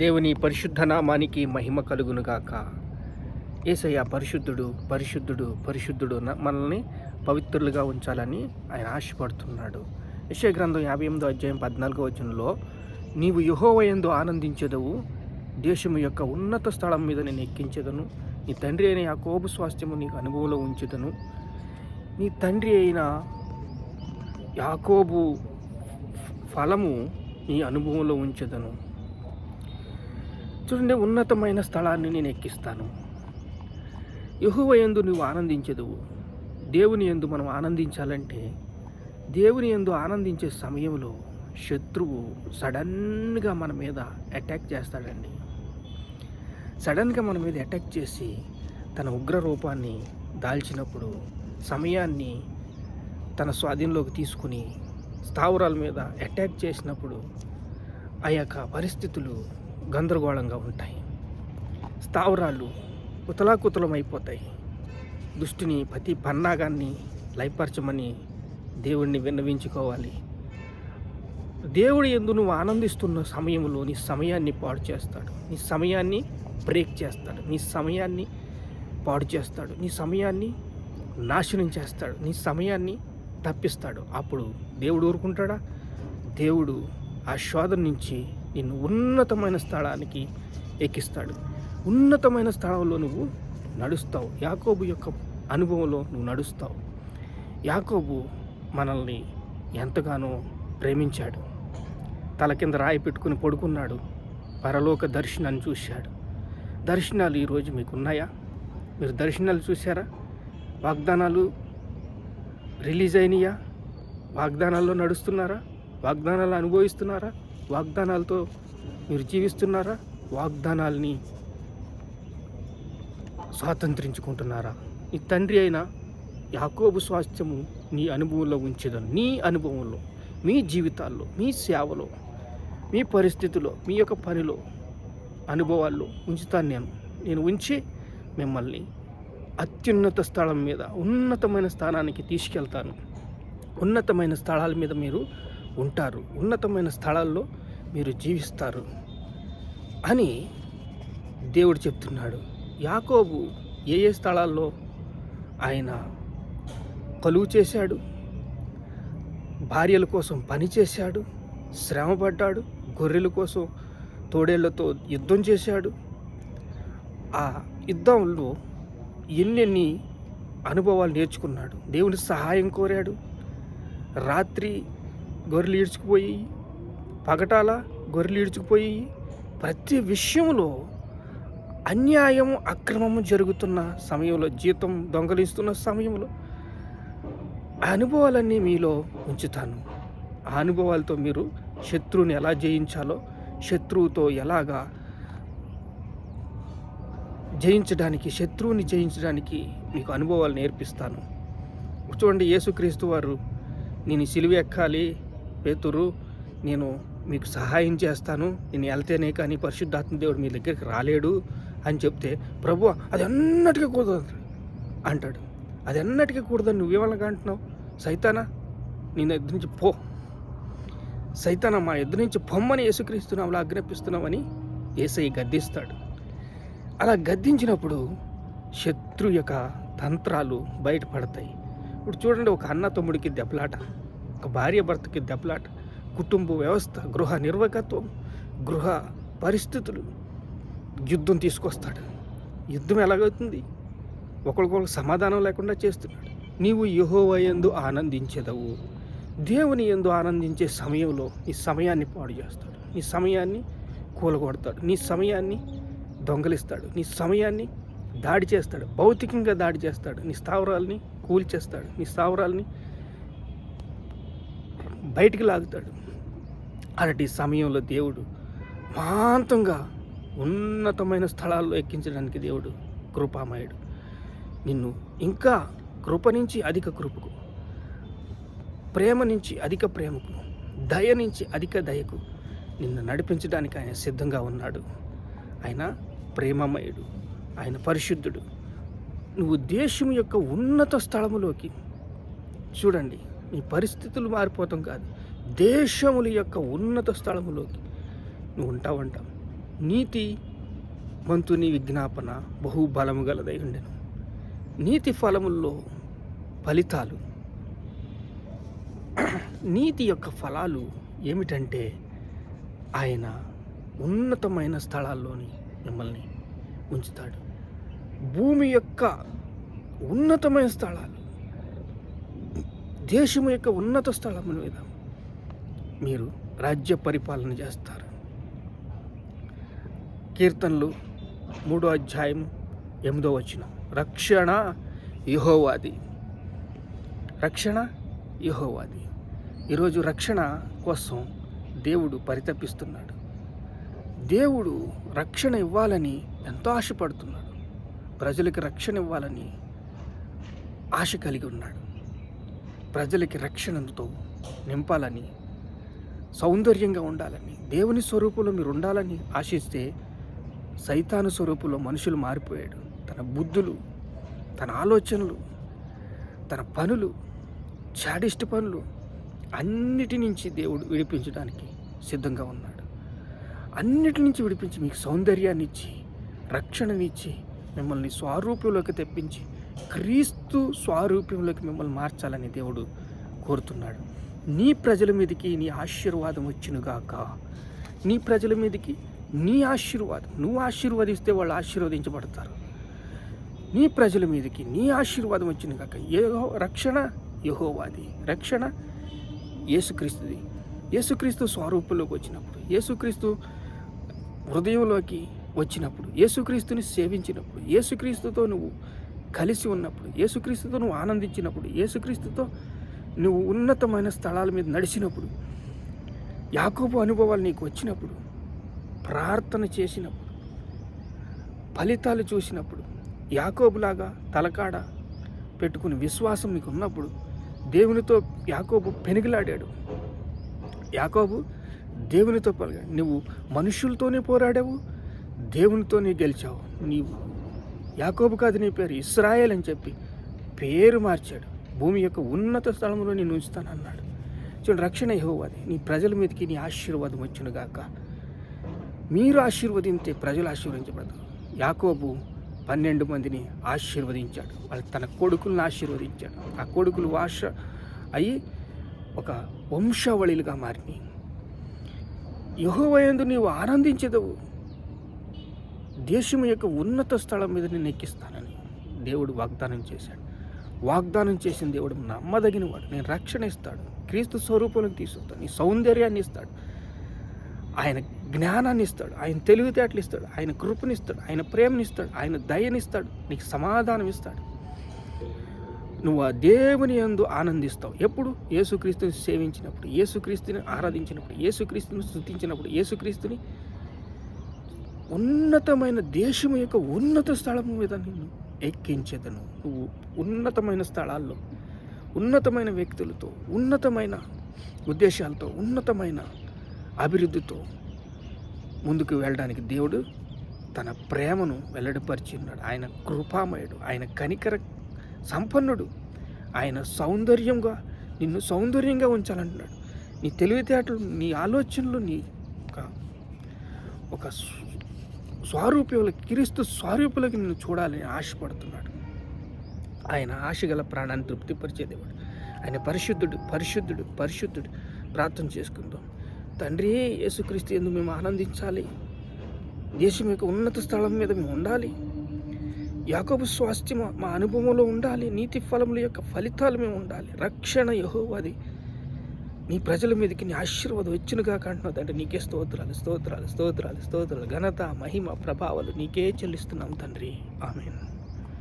దేవుని పరిశుద్ధ నామానికి మహిమ కలుగునుగాక ఏసయ్య పరిశుద్ధుడు పరిశుద్ధుడు పరిశుద్ధుడు మనల్ని పవిత్రులుగా ఉంచాలని ఆయన ఆశపడుతున్నాడు. యశయ గ్రంథం యాభై ఎనిమిదో అధ్యాయం పద్నాలుగో వచనంలో నీవు యుహోవయందు ఆనందించదవు దేశము యొక్క ఉన్నత స్థలం మీద నేను ఎక్కించదను నీ తండ్రి అయిన యాకోబు స్వాస్థ్యము నీకు అనుభవంలో ఉంచుదను. నీ తండ్రి అయిన యాకోబు ఫలము నీ అనుభవంలో ఉంచదను. చూడండి ఉన్నతమైన స్థలాన్ని నేను ఎక్కిస్తాను. యహువ ఎందు నువ్వు ఆనందించదువు. దేవుని ఎందు మనం ఆనందించాలంటే దేవుని ఎందు ఆనందించే సమయంలో శత్రువు సడన్గా మన మీద అటాక్ చేస్తాడండి. సడన్గా మన మీద అటాక్ చేసి తన ఉగ్ర రూపాన్ని దాల్చినప్పుడు సమయాన్ని తన స్వాధీనంలోకి తీసుకుని స్థావరాల మీద అటాక్ చేసినప్పుడు ఆ యొక్క పరిస్థితులు గందరగోళంగా ఉంటాయి. స్థావరాలు కుతలాకుతలం అయిపోతాయి దుష్టిని ప్రతి పన్నాగాన్ని లయపరచమని దేవుణ్ణి విన్నవించుకోవాలి. దేవుడు ఎందు నువ్వు ఆనందిస్తున్న సమయంలో నీ సమయాన్ని పాడు చేస్తాడు. నీ సమయాన్ని బ్రేక్ చేస్తాడు. నీ సమయాన్ని పాడు చేస్తాడు. నీ సమయాన్ని నాశనం చేస్తాడు. నీ సమయాన్ని తప్పిస్తాడు. అప్పుడు దేవుడు ఊరుకుంటాడా? దేవుడు ఆ శోధన నుంచి నిన్ను ఉన్నతమైన స్థలానికి ఎక్కిస్తాడు. ఉన్నతమైన స్థలంలో నువ్వు నడుస్తావు. యాకోబు యొక్క అనుభవంలో నువ్వు నడుస్తావు. యాకోబు మనల్ని ఎంతగానో ప్రేమించాడు. తల కింద రాయి పెట్టుకుని పడుకున్నాడు. పరలోక దర్శనాన్ని చూశాడు. దర్శనాలు ఈరోజు మీకు ఉన్నాయా మీరు దర్శనాలు చూసారా వాగ్దానాలు రిలీజ్ అయినాయా? వాగ్దానాల్లో నడుస్తున్నారా? వాగ్దానాలు అనుభవిస్తున్నారా? వాగ్దానాలతో మీరు జీవిస్తున్నారా? వాగ్దానాల్ని స్వాతంత్రించుకుంటున్నారా? నీ తండ్రి అయిన యాకోబు స్వాస్థ్యము నీ అనుభవంలో ఉంచేదని. నీ అనుభవంలో మీ జీవితాల్లో మీ సేవలో మీ పరిస్థితిలో మీ యొక్క పనిలో అనుభవాల్లో ఉంచుతాను నేను. నేను ఉంచి మిమ్మల్ని అత్యున్నత స్థలం మీద ఉన్నతమైన స్థానానికి తీసుకెళ్తాను. ఉన్నతమైన స్థలాల మీద మీరు ఉంటారు. ఉన్నతమైన స్థలాల్లో మీరు జీవిస్తారు అని దేవుడు చెప్తున్నాడు. యాకోబు ఏ ఏ స్థలాల్లో ఆయన కలువు చేశాడు? భార్యల కోసం పని చేశాడు? శ్రమపడ్డాడు? గొర్రెల కోసం తోడేళ్ళతో యుద్ధం చేశాడు? ఆ యుద్ధంలో ఎన్నెన్ని అనుభవాలు నేర్చుకున్నాడు? దేవుని సహాయం కోరాడు? రాత్రి గొర్రెలు ఈడ్చుకుపోయి పగటాల గొర్రెలు ఈడ్చుకుపోయి ప్రతి విషయంలో అన్యాయం అక్రమము జరుగుతున్న సమయంలో జీతం దొంగలిస్తున్న సమయంలో ఆ అనుభవాలన్నీ మీలో ఉంచుతాను. ఆ అనుభవాలతో మీరు శత్రువుని ఎలా జయించాలో శత్రువుతో ఎలాగా జయించడానికి శత్రువుని జయించడానికి మీకు అనుభవాలు నేర్పిస్తాను. చూడండి యేసుక్రీస్తు వారు నేను సిలువ ఎక్కాలి పేతురు నేను మీకు సహాయం చేస్తాను. నేను వెళ్తేనే కానీ పరిశుద్ధాత్మ దేవుడు మీ దగ్గరికి రాలేడు అని చెప్తే ప్రభు అది అన్నటికీ కూడదు అంటాడు. అది అన్నటికీ కూడదని నువ్వేమనగా అంటున్నావు? సైతానా నేను ఎద్దు నుంచి పో. సైతానా మా ఎద్దు నుంచి పొమ్మని యేసుక్రీస్తున్నావు అలా ఆజ్ఞాపిస్తున్నామని ఏసై గద్దిస్తాడు. అలా గద్దించినప్పుడు శత్రు యొక్క తంత్రాలు బయటపడతాయి. ఇప్పుడు చూడండి ఒక అన్న తమ్ముడికి దెబ్బలాట ఒక భార్య భర్తకి దెబ్బలాట. కుటుంబ వ్యవస్థ గృహ నిర్వాహకత్వం గృహ పరిస్థితులు యుద్ధం తీసుకొస్తాడు. యుద్ధం ఎలాగవుతుంది? ఒకరికొకరు సమాధానం లేకుండా చేస్తున్నాడు. నీవు యహోవ ఎందు ఆనందించదవు. దేవుని ఎందు ఆనందించే సమయంలో నీ సమయాన్ని పాడు చేస్తాడు. నీ సమయాన్ని కూలగొడతాడు. నీ సమయాన్ని దొంగలిస్తాడు. నీ సమయాన్ని దాడి చేస్తాడు. భౌతికంగా దాడి చేస్తాడు. నీ స్థావరాల్ని కూల్చేస్తాడు. నీ స్థావరాల్ని బయటికి లాగుతాడు. అరటి సమయంలో దేవుడు మాంతంగా ఉన్నతమైన స్థలాల్లో ఎక్కించడానికి దేవుడు కృపామయుడు. నిన్ను ఇంకా కృప నుంచి అధిక కృపకు ప్రేమ నుంచి అధిక ప్రేమకు దయ నుంచి అధిక దయకు నిన్ను నడిపించడానికి ఆయన సిద్ధంగా ఉన్నాడు. ఆయన ప్రేమమయుడు ఆయన పరిశుద్ధుడు. నువ్వు దేశం యొక్క ఉన్నత స్థలములోకి చూడండి నీ పరిస్థితులు మారిపోతాం కాదు. దేశముల యొక్క ఉన్నత స్థలములోకి నువ్వు ఉంటావంట నీతి మంతుని విజ్ఞాపన బహుబలము గలదై ఉండెను. నీతి ఫలముల్లో ఫలితాలు. నీతి యొక్క ఫలాలు ఏమిటంటే ఆయన ఉన్నతమైన స్థలాల్లోని మిమ్మల్ని ఉంచుతాడు. భూమి యొక్క ఉన్నతమైన స్థలాలు దేశం యొక్క ఉన్నత స్థలముల మీద మీరు రాజ్య పరిపాలన చేస్తారు. కీర్తనలు మూడో అధ్యాయం ఎనిమిదో వచ్చిన రక్షణ యహోవాది. రక్షణ యహోవాది. ఈరోజు రక్షణ కోసం దేవుడు పరితపిస్తున్నాడు. దేవుడు రక్షణ ఇవ్వాలని ఎంతో ఆశపడుతున్నాడు. ప్రజలకి రక్షణ ఇవ్వాలని ఆశ కలిగి ఉన్నాడు. ప్రజలకి రక్షణతో నింపాలని సౌందర్యంగా ఉండాలని దేవుని స్వరూపంలో మీరు ఉండాలని ఆశిస్తే సైతాను స్వరూపంలో మనుషులు మారిపోయాడు. తన బుద్ధులు తన ఆలోచనలు తన పనులు చాడిస్ట్ పనులు అన్నిటి నుంచి దేవుడు విడిపించడానికి సిద్ధంగా ఉన్నాడు. అన్నిటి నుంచి విడిపించి మీకు సౌందర్యాన్ని ఇచ్చి రక్షణనిచ్చి మిమ్మల్ని స్వరూపంలోకి తెప్పించి క్రీస్తు స్వారూప్యంలోకి మిమ్మల్ని మార్చాలని దేవుడు కోరుతున్నాడు. నీ ప్రజల మీదకి నీ ఆశీర్వాదం వచ్చినగాక. నీ ప్రజల మీదకి నీ ఆశీర్వాదం. నువ్వు ఆశీర్వదిస్తే వాళ్ళు ఆశీర్వదించబడతారు. నీ ప్రజల మీదకి నీ ఆశీర్వాదం వచ్చిన కాక ఏహో రక్షణ యహోవాది. రక్షణ యేసుక్రీస్తుది. యేసుక్రీస్తు స్వరూపంలోకి వచ్చినప్పుడు యేసుక్రీస్తు హృదయంలోకి వచ్చినప్పుడు యేసుక్రీస్తుని సేవించినప్పుడు యేసుక్రీస్తుతో నువ్వు కలిసి ఉన్నప్పుడు యేసుక్రీస్తుతో నువ్వు ఆనందించినప్పుడు యేసుక్రీస్తుతో నువ్వు ఉన్నతమైన స్థలాల మీద నడిచినప్పుడు యాకోబు అనుభవాలు నీకు వచ్చినప్పుడు ప్రార్థన చేసినప్పుడు ఫలితాలు చూసినప్పుడు యాకోబులాగా తలకాడ పెట్టుకుని విశ్వాసం మీకు ఉన్నప్పుడు దేవునితో యాకోబు పెనుగులాడాడు. యాకోబు దేవునితో పలిగాడు నువ్వు మనుషులతోనే పోరాడావు దేవునితోనే గెలిచావు. నీవు యాకోబు కాదు నీ పేరు ఇస్రాయేల్ అని చెప్పి పేరు మార్చాడు. భూమి యొక్క ఉన్నత స్థలంలో నేను ఉంచుతానన్నాడు. చూడండి రక్షణ యహోవాది. నీ ప్రజల మీదకి నీ ఆశీర్వాదం వచ్చినగాక మీరు ఆశీర్వదించే ప్రజలు ఆశీర్వదించబడతారు. యాకోబు పన్నెండు మందిని ఆశీర్వదించాడు. వాళ్ళు తన కొడుకులను ఆశీర్వదించాడు. ఆ కొడుకులు వాష అయి ఒక వంశావళిలుగా మారినాయి. యహోవయందు నీవు ఆనందించదవు. దేశం యొక్క ఉన్నత స్థలం మీద నేను ఎక్కిస్తానని దేవుడు వాగ్దానం చేశాడు. వాగ్దానం చేసిన దేవుడు నమ్మదగిన వాడు నేను రక్షణ ఇస్తాడు. క్రీస్తు స్వరూపంలోకి తీసుకుంటాడు నీ సౌందర్యాన్ని ఇస్తాడు. ఆయన జ్ఞానాన్ని ఇస్తాడు. ఆయన తెలివితేటలు ఇస్తాడు. ఆయన కృపనిస్తాడు ఆయన ప్రేమనిస్తాడు ఆయన దయనిస్తాడు నీకు సమాధానం ఇస్తాడు. నువ్వు ఆ దేవుని యందు ఆనందిస్తావు. ఎప్పుడు? యేసుక్రీస్తుని సేవించినప్పుడు యేసుక్రీస్తుని ఆరాధించినప్పుడు యేసుక్రీస్తుని స్థుతించినప్పుడు యేసుక్రీస్తుని ఉన్నతమైన దేశం యొక్క ఉన్నత స్థలం మీద నేను ఎక్కించేదను. నువ్వు ఉన్నతమైన స్థలాల్లో ఉన్నతమైన వ్యక్తులతో ఉన్నతమైన ఉద్దేశాలతో ఉన్నతమైన అభివృద్ధితో ముందుకు వెళ్ళడానికి దేవుడు తన ప్రేమను వెల్లడిపరిచి ఉన్నాడు ఆయన కృపామయుడు ఆయన కనికర సంపన్నుడు. ఆయన సౌందర్యంగా నిన్ను సౌందర్యంగా ఉంచాలంటున్నాడు. నీ తెలివితేటలు నీ ఆలోచనలు నీ ఒక స్వారూప్యుల క్రీస్తు స్వారూపులకు నేను చూడాలని ఆశపడుతున్నాడు. ఆయన ఆశగల ప్రాణాన్ని తృప్తిపరిచే దేవుడు. ఆయన పరిశుద్ధుడు పరిశుద్ధుడు పరిశుద్ధుడు. ప్రార్థన చేసుకుందాం. తండ్రి యేసుక్రీస్తు ఎందుకు మేము ఆనందించాలి. దేశం యొక్క ఉన్నత స్థలం మీద మేము ఉండాలి. యాకబు స్వాస్థ్యం మా అనుభవంలో ఉండాలి. నీతి ఫలముల యొక్క ఫలితాలు మేము ఉండాలి. రక్షణ యహోవాది. నీ ప్రజల మీదకి నీ ఆశీర్వాదం వచ్చినగా కంటున్నావు తండ్రి. నీకే స్తోత్రాలు స్తోత్రాలు స్తోత్రాలు స్తోత్రాలు. ఘనత మహిమ ప్రభావాలు నీకే చెల్లిస్తున్నాం తండ్రి. ఆమెను.